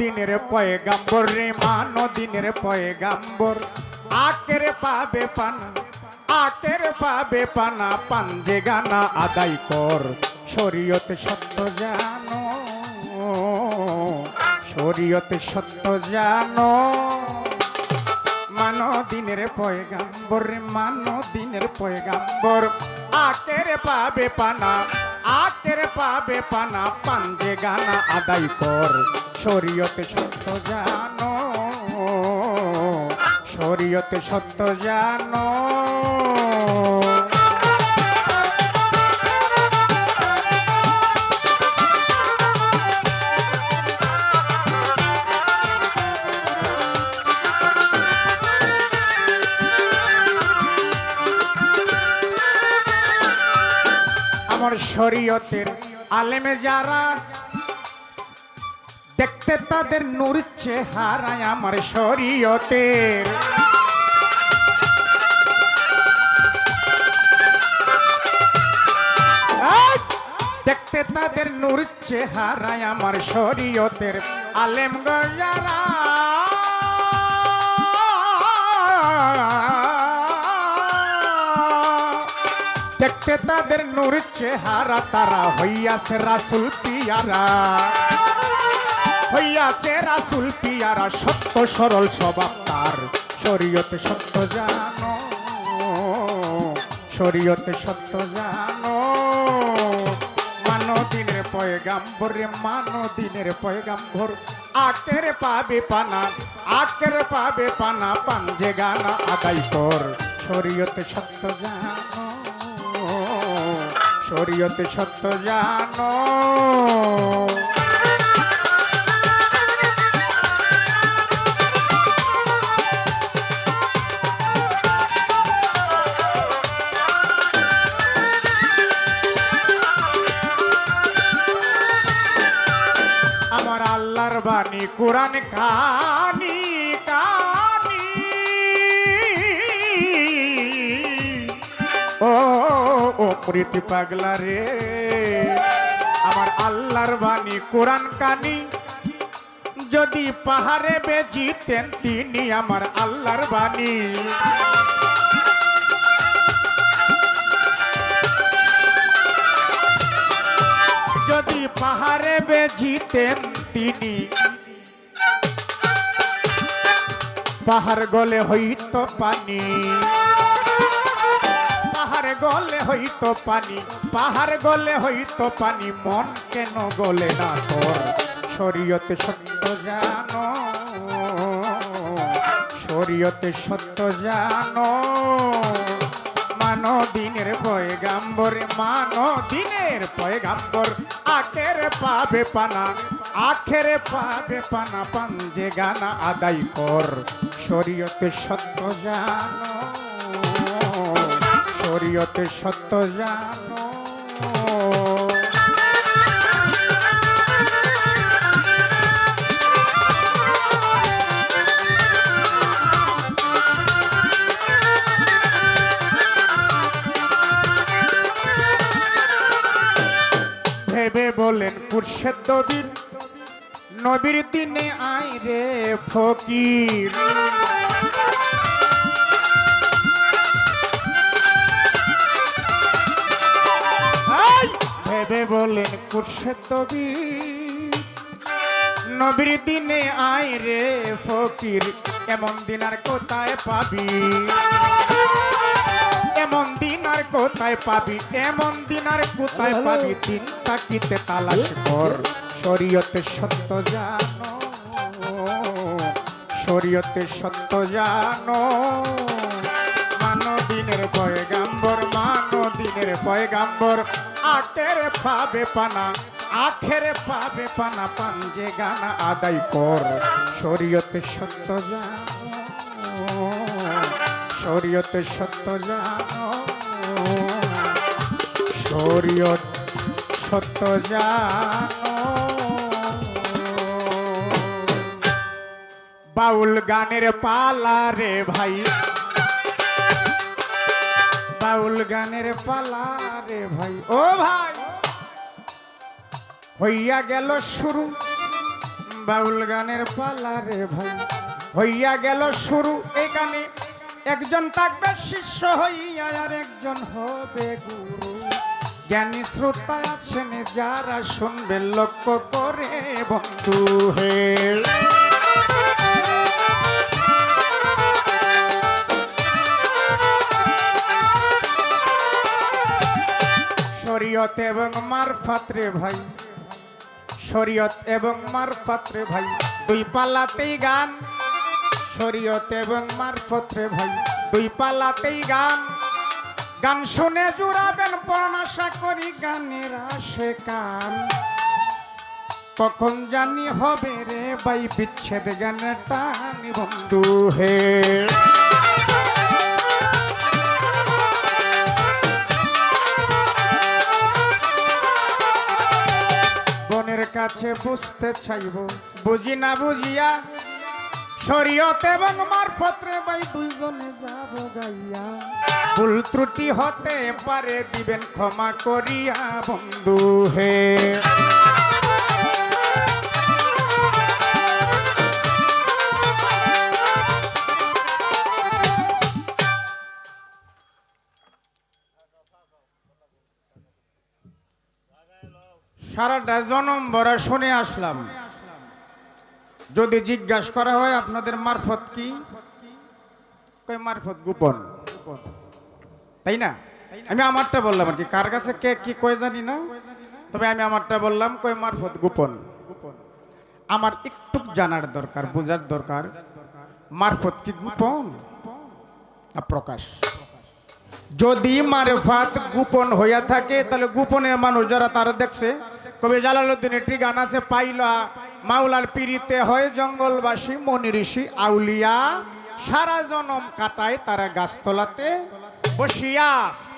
দিনের পয়গাম্বর রে মানো দিনের পয়গাম্বর। আকের পাবে পানা, আকের পাবে পানা পাঞ্জে গানা আদায় কর। শরীয়তে সত্য জানো, শরীয়তে সত্য জানো। মানো দিনের পয়গাম্বর রে, মানো দিনের পয়গাম্বর। আকের পাবে পানা আকের পাবে পানা পাঞ্জে গানা আদায় কর। শরীয়তে সত্য জানো শরীয়তে সত্য জানো। শরীয়তের আলেমে যারা দেখতে তাদের নূর চেহারায় আমার শরীয়তের! দেখতে তাদের নূর চেহারায় আমার শরীয়তের আলেম গজারা দেখতে তাদের নূর চেহারা, তারা হইয়াছে রাসুল পিয়ারা। হইয়াছে রাসুল পিয়ারা, সত্য সরল স্বভাব তার। শরীয়তে সত্য জানো, শরীয়তে সত্য জানো। মানো পয়গাম্বর মানো দিনের পয়গাম্বর। আকের পাবে পানা আকের পাবে পানা পাঞ্জে গানা আদায় কর। শরীয়তে সত্য জানো। শরীয়তে সত্য জানো। আমার আল্লাহর বাণী কোরআন কানি ও প্রীতি পাগলা রে। আমার আল্লাহর বাণী, কোরআন কানি। যদি পাহাড়ে বেজিতেন তিনি আমার আল্লাহর বাণী। যদি পাহাড়ে বেজিতেন তিনি। পাহাড় গলে হইত পানি। গলে হইত পানি, পাহাড় গলে হইত পানি, মন কেন গলে না তোর? শরীয়তে সত্য জানো, শরীয়তে সত্য জানো। মানো দিনের পয়গাম্বর মানো দিনের পয়গাম্বর, আখের পাবে পানা, আখের পাবে পানা, পাঞ্জে গানা আদায় কর। শরীয়তে সত্য জানো। শরীয়তে সত্য জানো। ভেবে বলেন কুরশেদ নবীর নবীর দিনে আয় রে ফকির। ভেবে বলেন কুরশেদ নবীর নবীর দিনে আয় রে ফকির, এমন দিন আর কোথায় পাবি? এমন দিন আর কোথায় পাবি? এমন দিন আর কোথায় পাবি? দিন তাকিতে তালাশ কর, শরীয়তে সত্য জানো। শরীয়তে সত্য জানো। মানো দিনের পয়গাম্বর মানো দিনের পয়গাম্বর। আখের পাবে পানা, আখের পাবে পানা, পাঞ্জে গানা আদায় কর। শরীয়তে সত্য জানো শরীয়তে সত্য জানো শরীয়ত সত্য জানো বাউল গানের পালা রে ভাই বাউল গানের পালা রে ভাই। ও ভাই, হইয়া গেল শুরু। বাউল গানের পালা রে ভাই। হইয়া গেল শুরু এই গানে। একজন থাকবে শিষ্য হইয়া আর একজন হবে গুরু। জ্ঞানী শ্রোতা আছেন যারা শুনবে, লক্ষ্য করে বন্ধু হে শরীয়ত এবং মারফাত রে ভাই। শরীয়ত এবং মার রে ভাই। দুই পাল্লাতেই গান। শরীয়ত এবং মার রে ভাই। দুই পাল্লাতেই গান। গান শুনে জুড়াবেন পড়াশা করি গানের আসে কান কখন জানি হবে রে ভাই বিচ্ছেদ গানের টানি বন্ধু হে। কাছে বুঝতে চাইব। বুঝি না বুঝিয়া শরীয়ত এবং মারফত্রে ভাই দুইজনে যাব গাইয়া। ভুল ত্রুটি হতে পারে, দিবেন ক্ষমা করিয়া বন্ধু হে। সারাটা জনম ভরা শুনে আসলাম। যদি জিজ্ঞাসা করা হয়, আপনাদের মারফত কি? মারফত গোপন। তাই না? আমি আমারটা বললাম আর কি, কার কাছে কে কি কয় জানি না। তবে আমি আমারটা বললাম কই মারফত গোপন। আমার একটু জানার দরকার, বোঝার দরকার, মারফত কি গোপন না প্রকাশ? যদি মারফাত গোপন হইয়া থাকে, তাহলে গোপনের মানুষ যারা তারা দেখছে কবি জালালুদ্দিন একটি গান আছে, পাইলা মাওলার পিড়িতে হয় জঙ্গলবাসী মনি ঋষি আউলিয়া, সারা জনম কাটায় তারা গাছতলাতে। বসিয়া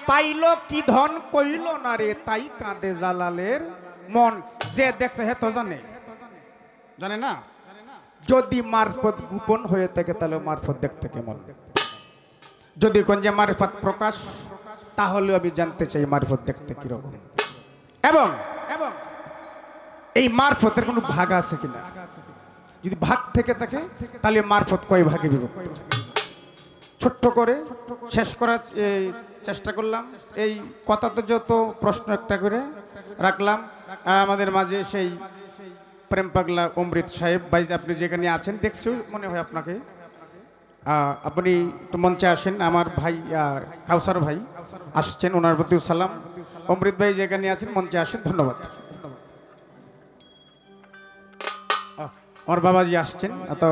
পাইল কি ধন কইল না রে, তাই কাঁদে জালালের মন। যে দেখছে হে তো জানে। জানে না? যদি মারফত গোপন হয়ে থাকে, তাহলে মারফত দেখতে কেমন? যদি কোন যে মারফত প্রকাশ তাহলে আমি জানতে চাই মারফত দেখতে কীরকম। এবং এই মারফতের কোনো ভাগ আছে কিনা? যদি ভাগ থেকে থাকে, তাহলে মারফত কয় ভাগে বিভক্ত? ছোট্ট করে শেষ করার চেষ্টা করলাম। এই কথাতে যত প্রশ্ন একটা করে রাখলাম। আমাদের মাঝে সেই প্রেম পাগলা অমৃত সাহেব, ভাই আপনি যেখানে আছেন, দেখছি, মনে হয় আপনাকে। আপনি তো মঞ্চে আসেন, আমার ভাই কাউসার ভাই আসছেন, ওনার প্রতি সালাম। অমৃত ভাই যেখানে আছেন, মঞ্চে আসেন, ধন্যবাদ। আমার বাবাজি আসছেন তো